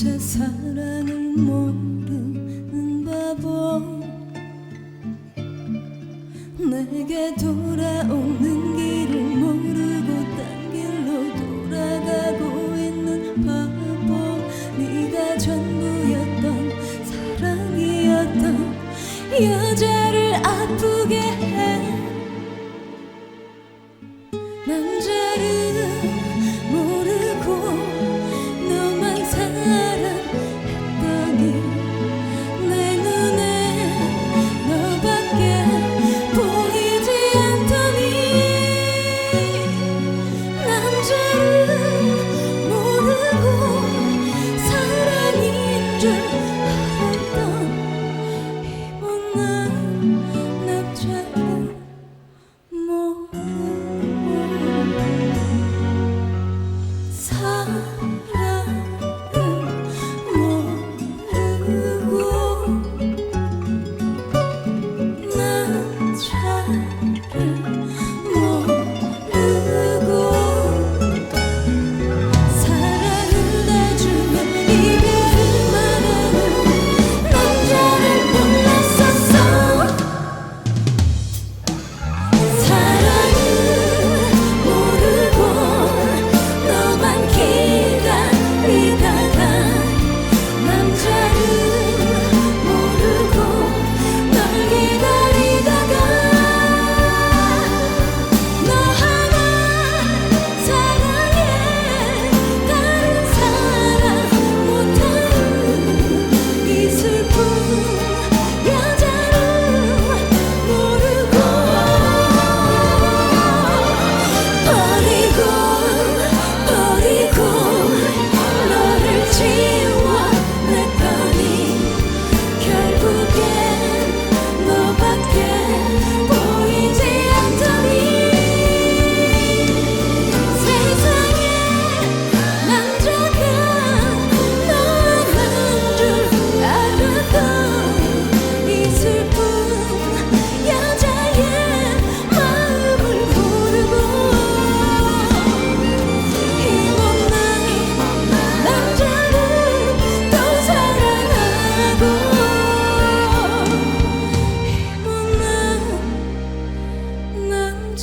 제 사랑을 모르는 바보. 내게 돌아오는 길을 모르고 딴 길로 돌아가고 있는 바보. 네가 전부였던 사랑이었던 여자를 아프게 해. the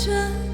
着